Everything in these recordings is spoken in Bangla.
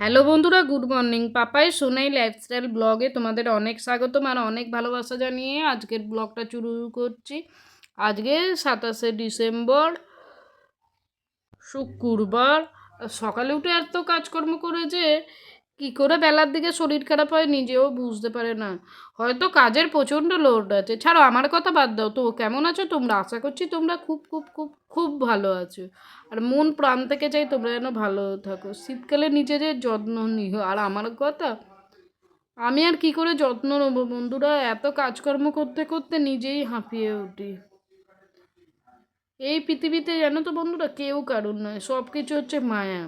হ্যালো বন্ধুরা, good morning. Papai Sonai lifestyle ব্লগে তোমাদের অনেক স্বাগতম আর অনেক ভালোবাসা জানিয়ে আজকের ব্লগটা শুরু করছি। আজকে সাতাশে ডিসেম্বর, শুক্রবার। সকালে উঠে এত কাজকর্ম করে যে কী করে বেলার দিকে শরীর খারাপ হয় নিজেও বুঝতে পারে না। হয়তো কাজের প্রচণ্ড লোড আছে। ছাড়ো, আমার কথা বাদ দাও। তো কেমন আছো তোমরা? আশা করছি তোমরা খুব খুব খুব খুব ভালো আছো। আর মন প্রাণ থেকে চাই তোমরা যেন ভালো থাকো। শীতকালে নিজেদের যত্ন নিও। আর আমার কথা, আমি আর কি করে যত্ন নেব বন্ধুরা? এত কাজকর্ম করতে করতে নিজেই হাঁপিয়ে উঠি। এই পৃথিবীতে জানো তো বন্ধুরা, কেউ কারণ নয়। সব কিছু হচ্ছে মায়া।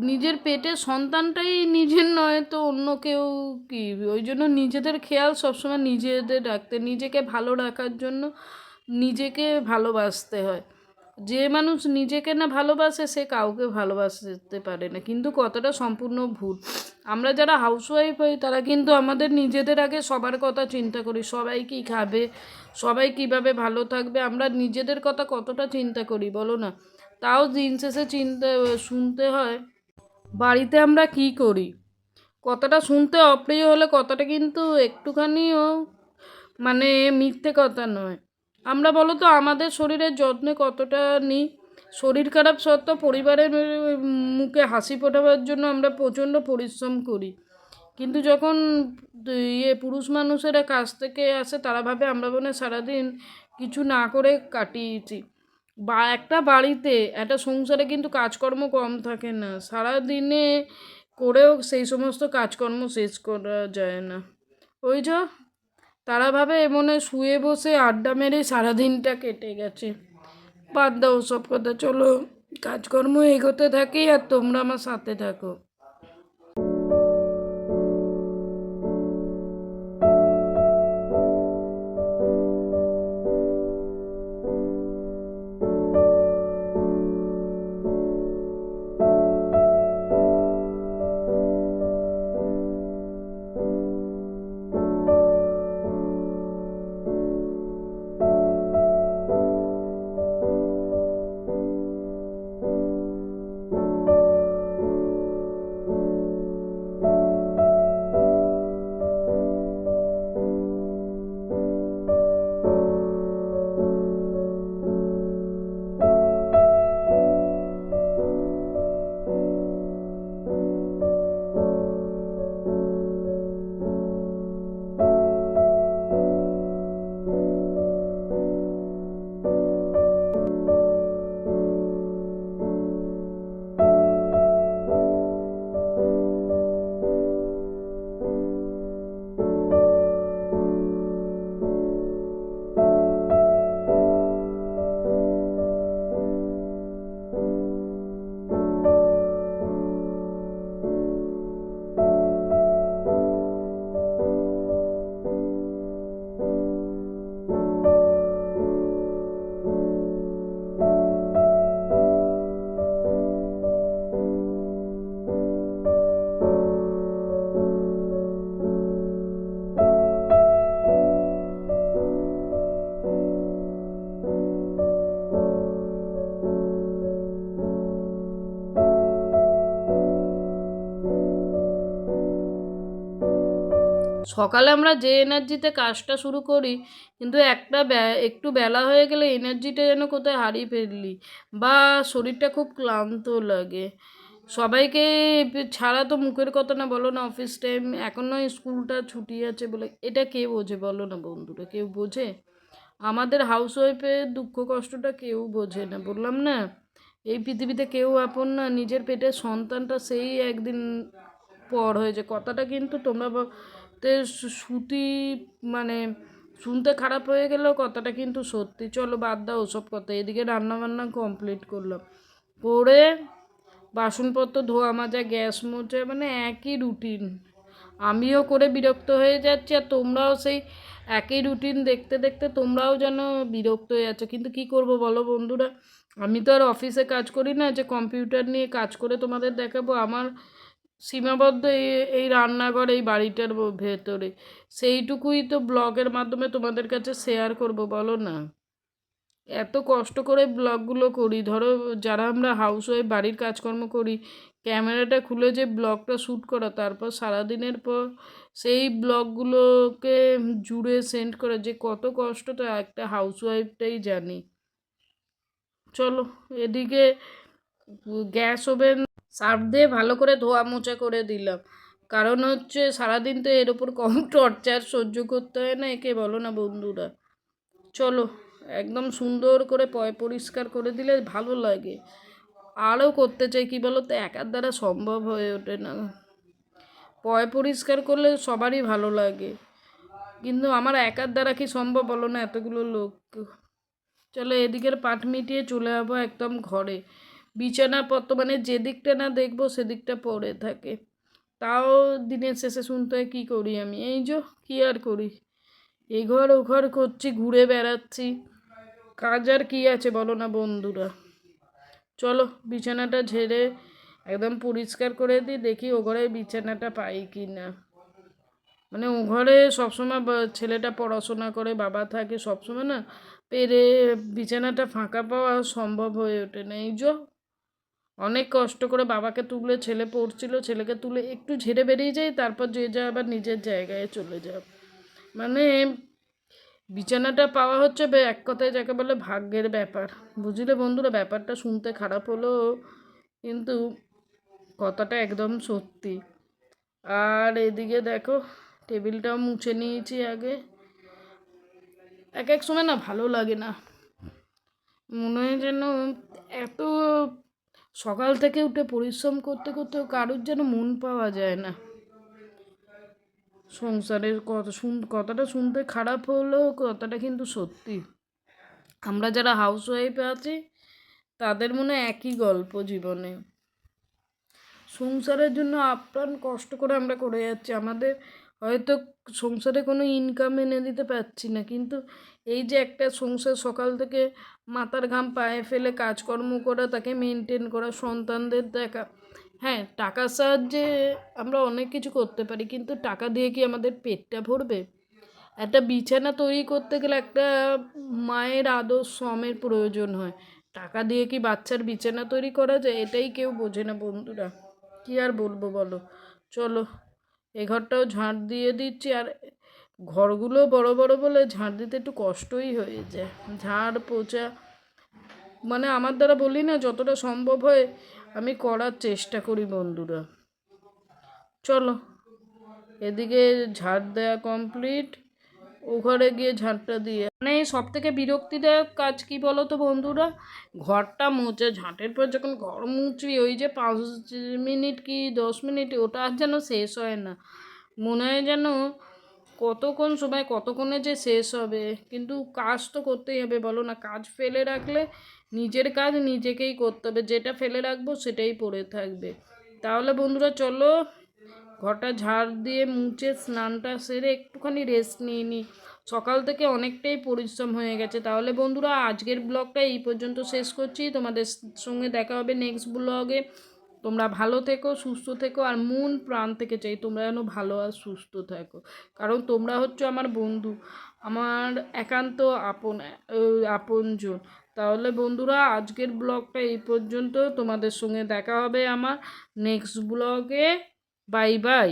নিজের পেটের সন্তানটাই নিজের নয়, তো অন্য কেউ কি? ওই জন্য নিজেদের খেয়াল সবসময় নিজেদের রাখতে, নিজেকে ভালো রাখার জন্য নিজেকে ভালোবাসতে হয়। যে মানুষ নিজেকে না ভালোবাসে, সে কাউকে ভালোবাসতে পারে না। কিন্তু কতটা সম্পূর্ণ ভুল। আমরা যারা হাউসওয়াইফ হই, তারা কিন্তু আমাদের নিজেদের আগে সবার কথা চিন্তা করি। সবাই কী খাবে? সবাই কীভাবে ভালো থাকবে? আমরা নিজেদের কথা কতটা চিন্তা করি, বলো না? তাও দিন শেষে চিন্তা, শুনতে হয়। বাড়িতে আমরা কি করি? কথাটা শুনতে অপ্রিয় হলে কথাটা কিন্তু একটুখানিও মানে মিথ্যে কথা নয়। আমরা বলো তো, আমাদের শরীরের যত্নে কতটা নিই শরীর খারাপ সত্ত্বেও পরিবারের মুখে হাসি ফোটাবার জন্য আমরা প্রচণ্ড পরিশ্রম করি। কিন্তু যখন ইয়ে পুরুষ মানুষেরা কাজ থেকে আসে, তারা ভাবে আমরা মনে সারাদিন কিছু না করে কাটিয়েছি। বা একটা বাড়িতে, একটা সংসারে কিন্তু কাজকর্ম কম থাকে না। সারা দিনে করেও সেই সমস্ত কাজকর্ম শেষ করা যায় না। ওই যা, তারা ভাবে মনে হয় শুয়ে বসে আড্ডা মেরে সারাদিনটা কেটে গেছে। বাদ দাও সব কথা, চলো। কাজকর্ম এগোতে থাকি আর তোমরা আমার সাথে থাকো। সকালে আমরা যে এনার্জিতে কাজটা শুরু করি, কিন্তু একটা একটু বেলা হয়ে গেলে এনার্জিটা যেন কোথায় হারিয়ে ফেললি বা শরীরটা খুব ক্লান্ত লাগে। সবাইকে ছাড়া তো মুখের কথা না বলো না, অফিস টাইম এখন নয় স্কুলটা ছুটি আছে বলে, এটা কে বোঝে বলো না বন্ধুরা, কেউ বোঝে? আমাদের হাউস ওয়াইফের দুঃখ কষ্টটা কেউ বোঝে না, বললাম না? এই পৃথিবীতে কেউ আপন না, নিজের পেটের সন্তানটা সেই একদিন পর হয়েছে। কথাটা কিন্তু তোমরা তে শ্রুতি মানে শুনতে খারাপ হয়ে গেলেও কথাটা কিন্তু সত্যি। চলো বাদ দাও ওসব কথা। এদিকে রান্নাবান্না কমপ্লিট করলাম। করে বাসনপত্র ধোয়া মাজা, গ্যাস মোচা মানে একই রুটিন আমিও করে বিরক্ত হয়ে যাচ্ছি আর তোমরাও সেই একই রুটিন দেখতে দেখতে তোমরাও যেন বিরক্ত হয়ে যাচ্ছ। কিন্তু কি করব বলো বন্ধুরা? আমি তো আর অফিসে কাজ করি না, যে কম্পিউটার নিয়ে কাজ করে তোমাদের দেখাবো। আমার সীমাবদ্ধ এই এই রান্নাঘর, এই বাড়িটার ভেতরে। সেইটুকুই তো ব্লগের মাধ্যমে তোমাদের কাছে শেয়ার করব, বলো না? এত কষ্ট করে ব্লগগুলো করি। ধরো, যারা আমরা হাউস ওয়াইফ বাড়ির কাজকর্ম করি, ক্যামেরাটা খুলে যে ব্লগটা শ্যুট করা, তারপর সারাদিনের পর সেই ব্লগগুলোকে জুড়ে সেন্ড করা, যে কত কষ্ট তো একটা হাউস ওয়াইফটাই জানি। চলো, এদিকে গ্যাস ওভেন সার্ফ দিয়ে ভালো করে ধোয়া মোছা করে দিলাম। কারণ হচ্ছে সারাদিন তো এর ওপর কম টর্চার সহ্য করতে হয় না, একে বলো না বন্ধুরা। চলো, একদম সুন্দর করে পয় পরিষ্কার করে দিলে ভালো লাগে। আরও করতে চাই কী বলো তো? একার দ্বারা সম্ভব হয়ে ওঠে না। পয় পরিষ্কার করলে সবারই ভালো লাগে। কিন্তু আমার একার দ্বারা কি সম্ভব বলো না এতগুলো লোক? চলো এদিকের পাট মিটিয়ে চলে যাব একদম ঘরে। বিছানাপত্র মানে যে দিকটা না দেখব সেদিকটা পড়ে থাকে। তাও দিনের শেষে শুনতে হয়, কী করি আমি? এই যে, কী আর করি? এ ঘর ও ঘর করছি, ঘুরে বেড়াচ্ছি। কাজ আর কী আছে বলো না বন্ধুরা? চলো, বিছানাটা ঝেড়ে একদম পরিষ্কার করে দিই, দেখি ও ঘরে বিছানাটা পাই কি না। মানে ও ঘরে সবসময় ছেলেটা পড়াশোনা করে, বাবা থাকে, সবসময় না পেরে বিছানাটা ফাঁকা পাওয়া সম্ভব হয়ে ওঠে না। এই যে অনেক কষ্ট করে বাবাকে তুলে, ছেলে পড়ছিল, ছেলেকে তুলে একটু ঝেড়ে বেরিয়ে যাই, তারপর যে যা আবার নিজের জায়গায় চলে যাব মানে বিছানাটা পাওয়া হচ্ছে এক কথায় যাকে বলে ভাগ্যের ব্যাপার। বুঝলে বন্ধুরা, ব্যাপারটা শুনতে খারাপ হলো কিন্তু কথাটা একদম সত্যি। আর এদিকে দেখো, টেবিলটাও মুছে নিয়েছি আগে। এক এক সময় না ভালো লাগে না। মনে হয় যেন এত সকাল থেকে উঠে পরিশ্রম করতে করতে কারোর যেন মন পাওয়া যায় না। সংসারের কথা শুন, কথাটা শুনতে খারাপ হলেও কথাটা কিন্তু সত্যি। আমরা যারা হাউস ওয়াইফ আছি, তাদের মনে একই গল্প জীবনে। সংসারের জন্য আপ্রাণ কষ্ট করে আমরা করে যাচ্ছি। আমাদের হয়তো সংসারে কোনো ইনকাম এনে দিতে পারছি না, কিন্তু এই যে একটা সংসার সকাল থেকে মাথার ঘাম পায়ে ফেলে কাজকর্ম করা তাকে মেনটেন করা সন্তানদের দেখা। হ্যাঁ টাকার সাহায্যে আমরা অনেক কিছু করতে পারি, কিন্তু টাকা দিয়ে কি আমাদের পেটটা ভরবে? একটা বিছানা তৈরি করতে গেলে একটা মায়ের আদর শ্রমের প্রয়োজন হয়। টাকা দিয়ে কি বাচ্চার বিছানা তৈরি করা যায়? এটাই কেউ বোঝে না বন্ধুরা। কি আর বলব বলো? চলো, এ ঘরটাও ঝাঁট দিয়ে দিচ্ছি আর ঘরগুলো বড় বড় বলে ঝাঁট দিতে একটু কষ্টই হয়ে যায়। ঝাড় পোছা মানে আমার দ্বারা বলি না, যতটা সম্ভব হয় আমি করার চেষ্টা করি বন্ধুরা। চলো, এদিকে ঝাড় দেওয়া কমপ্লিট ও ঘরে গিয়ে ঝাঁটটা দিয়ে। মানে সব থেকে বিরক্তিদায়ক কাজ কি বলো তো বন্ধুরা? ঘরটা মুছে, ঝাঁটের পর যখন ঘর মুছবি ওই যে পাঁচ মিনিট কি দশ মিনিট, ওটা আর যেন শেষ হয় না। মনে হয় যেন কতক্ষণ সময়, কতক্ষণে যে শেষ হবে? কিন্তু কাজ তো করতেই হবে, বলো না। কাজ ফেলে রাখলে নিজের কাজ নিজেকেই করতে হবে। যেটা ফেলে রাখব সেটাই পড়ে থাকবে। তাহলে বন্ধুরা চলো, ঘরটা ঝাড় দিয়ে মুছে স্নানটা সেরে একটুখানি রেস্ট নিয়ে নিই সকাল থেকে অনেকটাই পরিশ্রম হয়ে গেছে। তাহলে বন্ধুরা, আজকের ব্লগটা এই পর্যন্ত শেষ করছি। তোমাদের সঙ্গে দেখা হবে নেক্সট ব্লগে তোমরা ভালো থেকো, সুস্থ থেকো আর মন প্রাণ থেকে চাই তোমরা যেন ভালো আর সুস্থ থাকো। কারণ তোমরা হচ্ছে আমার বন্ধু, আমার একান্ত আপন আপনজন। তাহলে বন্ধুরা, আজকের ব্লগটা এই পর্যন্ত। তোমাদের সঙ্গে দেখা হবে আমার নেক্সট ব্লগে। Bye bye.